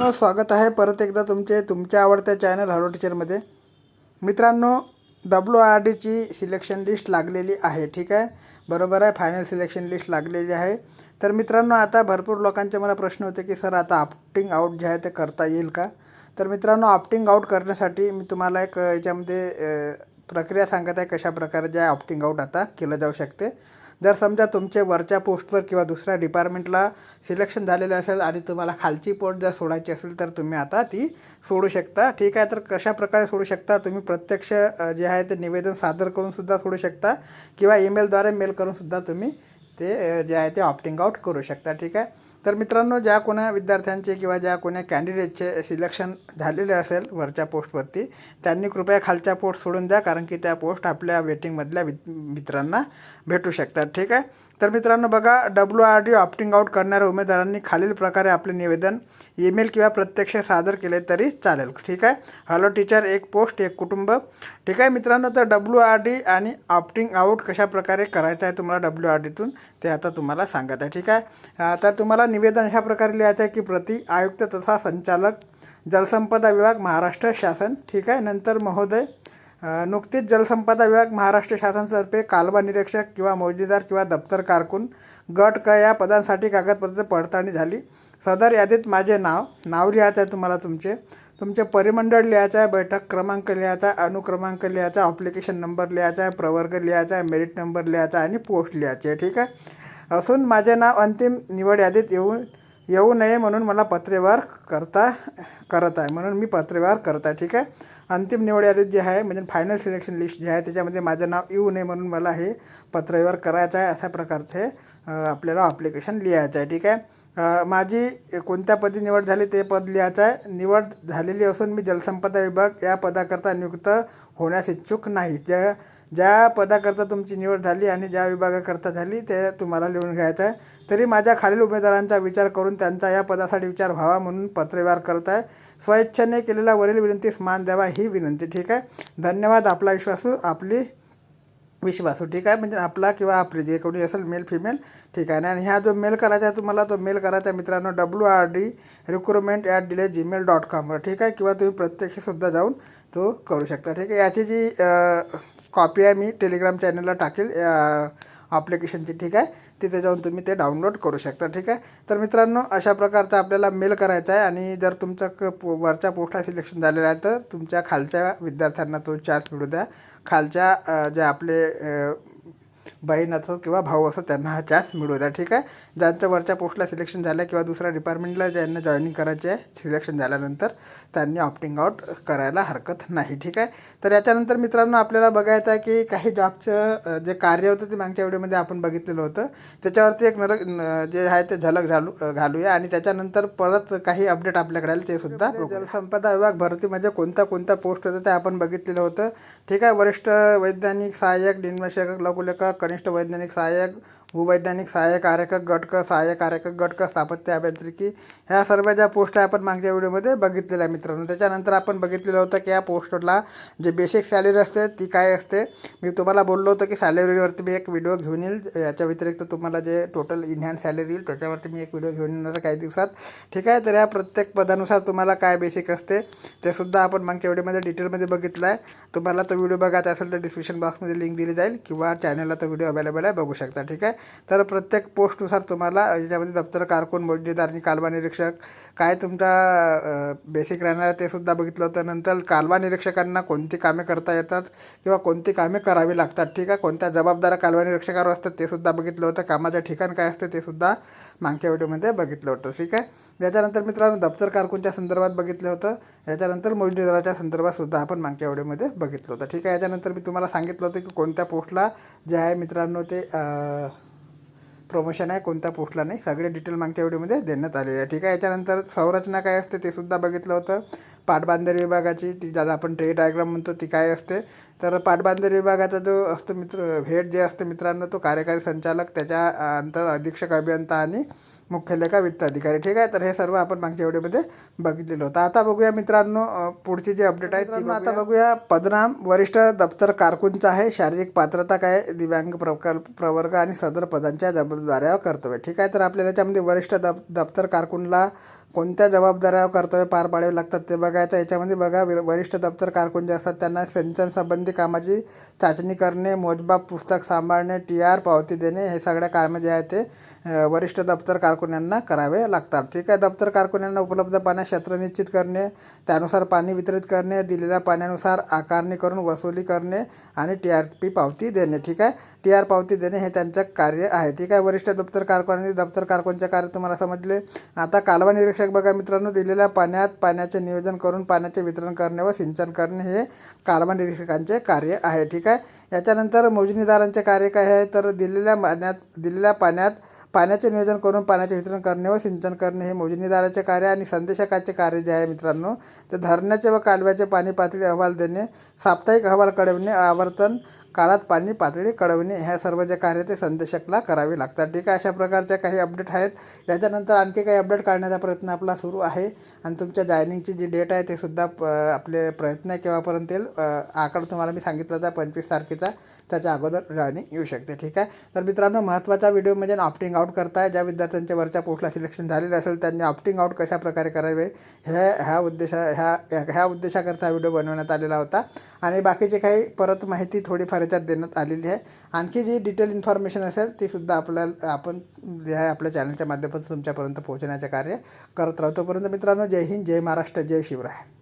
मित्रांनो स्वागत आहे. परत एकदा तुमचे तुमच्या आवडत्या चॅनल हॅलो टीचरमध्ये मित्रांनो डब्ल्यू आर डीची सिलेक्शन लिस्ट लागलेली आहे ठीक आहे? बरोबर आहे फायनल सिलेक्शन लिस्ट लागलेली आहे. तर मित्रांनो आता भरपूर लोकांचे मला प्रश्न होते की सर आता ऑप्टिंग आउट जे आहे ते करता येईल का? तर मित्रांनो ऑप्टिंग आउट करण्यासाठी मी तुम्हाला एक याच्यामध्ये प्रक्रिया सांगत आहे कशा प्रकारे जे ऑप्टिंग आउट आता केलं जाऊ शकते. जर समजा तुमचे वरच्या पोस्टवर किंवा दुसऱ्या डिपार्टमेंटला सिलेक्शन झालेलं असेल आणि तुम्हाला खालची पोस्ट जर सोडायची असेल तर तुम्ही आता ती सोडू शकता. ठीक आहे तर कशा प्रकारे सोडू शकता? तुम्ही प्रत्यक्ष जे आहे ते निवेदन सादर करूनसुद्धा सोडू शकता किंवा ईमेलद्वारे मेल करूनसुद्धा तुम्ही ते जे आहे ते ऑप्टिंग आउट करू शकता. ठीक आहे? तर मित्रांनो ज्या कोणा विद्यार्थ्यांचे किंवा ज्या कोण्या कॅन्डिडेटचे सिलेक्शन झालेले असेल वरच्या पोस्टवरती त्यांनी कृपया खालच्या पोस्ट सोडून द्या कारण की त्या पोस्ट आपल्या वेटिंगमधल्या वि मित्रांना भेटू शकतात. ठीक आहे? तर मित्रांनो बघा W R D opting out करणाऱ्या उमेदवारांनी खालील प्रकारे आपले निवेदन ईमेल किंवा प्रत्यक्ष सादर केले तरी चालेल. ठीक आहे? हॅलो टीचर एक पोस्ट एक कुटुंब. ठीक आहे मित्रांनो? तर डब्ल्यू आर डी आणि ऑप्टिंग आउट कशा प्रकारे करायचं आहे तुम्हाला डब्ल्यू आर डीतून ते आता तुम्हाला सांगत आहे. ठीक आहे? तर तुम्हाला निवेदन अशा प्रकारे लिहायचं आहे की प्रति आयुक्त तथा संचालक जलसंपदा विभाग महाराष्ट्र शासन. ठीक आहे? नंतर महोदय नुकतीच जलसंपदा विभाग महाराष्ट्र शासनातर्फे कालवा निरीक्षक किंवा मौजेदार किंवा दप्तर कारकून गट क या पदांसाठी कागदपत्र पडताळणी झाली. सदर यादीत माझे नाव नाव लिहायचं आहे तुम्हाला तुमचे. तुमचे परिमंडळ लिहायचं आहे बैठक क्रमांक लिहायचा आहे अनुक्रमांक लिहायचा आहे अप्लिकेशन नंबर लिहायचा आहे प्रवर्ग लिहायचा आहे मेरिट नंबर लिहायचा आहे आणि पोस्ट लिहायची आहे ठीक आहे? असून माझे नाव अंतिम निवड यादीत येऊ येऊ नये म्हणून मला पत्रव्यवहार करता करत आहे. म्हणून मी पत्रव्यवहार करत आहे ठीक आहे? अंतिम निवड यादीत जे आहे म्हणजे फायनल सिलेक्शन लिस्ट जे आहे त्याच्यामध्ये माझं नाव येऊ नये म्हणून मला हे पत्रव्यवहार करायचं आहे अशा प्रकारचे आपल्याला अप्लिकेशन लिहायचं आहे ठीक आहे? माझी कोणत्या पदी निवड झाली ते पद लिहायचं आहे. निवड झालेली असून मी जलसंपदा विभाग या पदाकरता नियुक्त होण्यास इच्छुक नाही. ज्या ज्या पदाकरता तुमची निवड झाली आणि ज्या विभागाकरता झाली ते तुम्हाला लिहून घ्यायचं आहे. तरी माझ्या खालील उमेदवारांचा विचार करून त्यांचा या पदासाठी विचार व्हावा म्हणून पत्रव्यवहार करत आहे. स्वइच्छेने केलेल्या वरील विनंतीस मान द्यावा ही विनंती. ठीक आहे? धन्यवाद. आपला विश्वासू आपली विश्वासू ठीक आहे? म्हणजे आपला किंवा आपली जे कोणी असेल मेल फिमेल ठीक आहे ना? आणि ह्या जो मेल करायचा आहे तुम्हाला तो मेल करायचा आहे मित्रांनो W R D recruitment at delay Gmail dot कॉमवर ठीक आहे? किंवा तुम्ही प्रत्यक्षसुद्धा जाऊन तो करू शकता ठीक आहे? याची जी कॉपी आहे मी टेलिग्राम चॅनलला टाकेल ॲप्लिकेशनची ठीक आहे? तिथे जाऊन तुम्ही ते डाउनलोड करू शकता ठीक आहे? तर मित्रांनो अशा प्रकारचा आपल्याला मेल करायचा आहे आणि जर तुमचं क पो वरच्या पोस्टला सिलेक्शन झालेलं आहे तर तुमच्या खालच्या विद्यार्थ्यांना तो चान्स मिळू द्या. खालच्या जे आपले बहीण असो किंवा भाऊ असो त्यांना हा चान्स मिळू द्या. ठीक आहे? ज्यांचं वरच्या पोस्टला सिलेक्शन झालं किंवा दुसऱ्या डिपार्टमेंटला ज्यांना जॉईनिंग करायचे आहे सिलेक्शन झाल्यानंतर त्यांनी ऑप्टिंग आउट करायला हरकत नाही. ठीक आहे? तर याच्यानंतर मित्रांनो आपल्याला बघायचं आहे की काही जॉबचं जे कार्य होतं ते मागच्या व्हिडिओमध्ये आपण बघितलेलं होतं. त्याच्यावरती एक नर न- जे आहे ते झलक अ, घालूया आणि त्याच्यानंतर परत काही अपडेट आपल्याकडे आले ते सुद्धा जलसंपदा विभाग भरती म्हणजे कोणत्या कोणत्या पोस्ट होतं ते आपण बघितलेलं होतं. ठीक आहे? वरिष्ठ वैज्ञानिक सहाय्यक दिनदर्शक लघुलेखक कनिष्ठ वैज्ञानिक सहाय्यक भूवैज्ञानिक सहाय्यक आरेखक गटक सहाय्यक गट गटक स्थापत्य अभियांत्रिकी ह्या सर्व ज्या पोस्ट आहे आपण मागच्या व्हिडिओमध्ये बघितलेल्या आहे मित्रांनो. त्याच्यानंतर आपण बघितलेलं होतं की या पोस्टला जे बेसिक सॅलरी असते ती काय असते? मी तुम्हाला बोललो होतो की सॅलरीवरती मी एक व्हिडिओ घेऊन येईल. याच्या व्यतिरिक्त तुम्हाला जे टोटल इनहँड सॅलरी येईल त्याच्यावरती मी एक व्हिडिओ घेऊन येणार काही दिवसात. ठीक आहे? तर या प्रत्येक पदानुसार तुम्हाला काय बेसिक असते ते सुद्धा आपण मागच्या व्हिडिओमध्ये डिटेलमध्ये बघितलं आहे. तुम्हाला तो व्हिडिओ बघायचा असेल तर डिस्क्रिप्शन बॉक्समध्ये लिंक दिली जाईल किंवा चॅनलला तो व्हिडिओ अवेलेबल आहे बघू शकता. ठीक आहे? तर प्रत्येक पोस्टनुसार तुम्हाला याच्यामध्ये दप्तर कारकून मौजदार आणि कालवा निरीक्षक काय तुमचा बेसिक राहणार आहे ते सुद्धा बघितलं होतं. नंतर कालवा निरीक्षकांना कोणती कामे करता येतात किंवा कोणती कामे करावी लागतात ठीक आहे? कोणत्या जबाबदाऱ्या कालवा निरीक्षकावर असतात ते सुद्धा बघितलं होतं. कामाचं ठिकाण काय असतं ते सुद्धा मागच्या व्हिडिओमध्ये बघितलं होतं ठीक आहे? याच्यानंतर मित्रांनो दप्तर कारकूनच्या संदर्भात बघितलं होतं. याच्यानंतर मोजणीदाराच्या संदर्भात सुद्धा आपण मागच्या व्हिडिओमध्ये बघितलं होतं ठीक आहे? याच्यानंतर मी तुम्हाला सांगितलं होतं की कोणत्या पोस्टला जे आहे मित्रांनो ते आ... प्रमोशन आहे कोणत्या पोस्टला नाही. सगळे डिटेल मागच्या व्हिडिओमध्ये देण्यात आलेले आहे. ठीक आहे याच्यानंतर संरचना काय असते ते सुद्धा बघितलं होतं. पाटबांधरी विभागाची ती ज्याला आपण ट्रे डायग्राम म्हणतो ती काय असते? तर पाटबांधरी विभागाचा जो असतो मित्र हेड जे असते मित्रांनो तो कार्यकारी संचालक त्याच्या अंतर अधीक्षक अभियंता आणि मुख्यालय वित्त अधिकारी? ठीक आहे तर हे सर्व आपण मागच्या व्हिडिओमध्ये बघितलेलं होतं. आता बघूया मित्रांनो पुढची जी अपडेट आहे आता बघूया पदनाम वरिष्ठ दप्तर कारकूनचा आहे शारीरिक पात्रता काय दिव्यांग प्रकल्प प्रवर्ग आणि सदर पदांच्या जबाबदाऱ्या कर्तव्य. ठीक आहे तर आपल्याला त्याच्यामध्ये वरिष्ठ दप दप्तर कारकूनला कोणत्या जबाबदाऱ्या कर्तव्य पार पाडावे लागतात ते बघायचं याच्यामध्ये बघा वर- वरिष्ठ दप्तर कारकून जे असतात त्यांना सिंचन संबंधी कामाची चाचणी करणे मोजमाप पुस्तक सांभाळणे टी आर पावती देणे हे सगळ्या कामं जे आहे ते वरिष्ठ दप्तर कारकुन्यांना करावे लागतात. ठीक आहे दप्तर कारकुन्यांना उपलब्ध पाण्यात क्षेत्र निश्चित करणे त्यानुसार पाणी वितरित करणे दिलेल्या पाण्यानुसार आकारणी करून वसुली करणे आणि टी आर पी पावती देणे. ठीक आहे टी आर पावती देणे हे त्यांचं कार्य आहे. ठीक आहे वरिष्ठ दप्तर कारकुनांनी दप्तर कारकुनचे कार्य तुम्हाला समजले. आता कालवा निरीक्षक बघा मित्रांनो दिलेल्या पाण्यात पाण्याचे नियोजन करून पाण्याचे वितरण करणे व सिंचन करणे हे कालवा निरीक्षकांचे कार्य आहे. ठीक आहे याच्यानंतर मोजणीदारांचे कार्य काय आहे? तर दिलेल्या पाण्यात दिलेल्या पाण्यात पाण्याचे नियोजन करून पाण्याचे वितरण करणे व सिंचन करणे हे मोजणीदाराचे कार्य आणि संदेशकाचे कार्य जे आहे मित्रांनो ते धरणाचे व कालव्याचे पाणी पातळी अहवाल देणे साप्ताहिक अहवाल कळवणे आवर्तन काळात पाणी पातळी कळवणे ह्या सर्व जे कार्य ते संदेशकला करावे लागतात. ठीक आहे अशा प्रकारच्या काही अपडेट आहेत. याच्यानंतर आणखी काही अपडेट काढण्याचा प्रयत्न आपला सुरू आहे. आणि तुमच्या जॉयनिंगची जी डेट आहे ते सुद्धा प आपले प्रयत्न आहे केव्हापर्यंत येईल आकडा तुम्हाला मी सांगितला होता पंचवीस तारखेचा. त्याच्या अगोदर जॉईनिंग येऊ शकते ठीक आहे? तर मित्रांनो महत्त्वाचा व्हिडिओ म्हणजे ऑप्टिंग आउट करताय. ज्या विद्यार्थ्यांच्या वरच्या पोस्टला सिलेक्शन झालेलं असेल त्यांनी ऑप्टिंग आउट कशा प्रकारे करावे? ह्या ह्या उद्देशा ह्या ह्या उद्देशाकरता हा व्हिडिओ बनवण्यात आलेला होता. आणि बाकीचे काही परत माहिती थोडीफार याच्यात देण्यात आलेली आहे. आणखी जी डिटेल इन्फॉर्मेशन असेल ती सुद्धा आपल्याला आपण जे आहे आपल्या चॅनलच्या माध्यमातून तुमच्यापर्यंत पोहोचण्याचे कार्य करत राहतोपर्यंत मित्रांनो जय हिंद जय महाराष्ट्र जय शिवराय.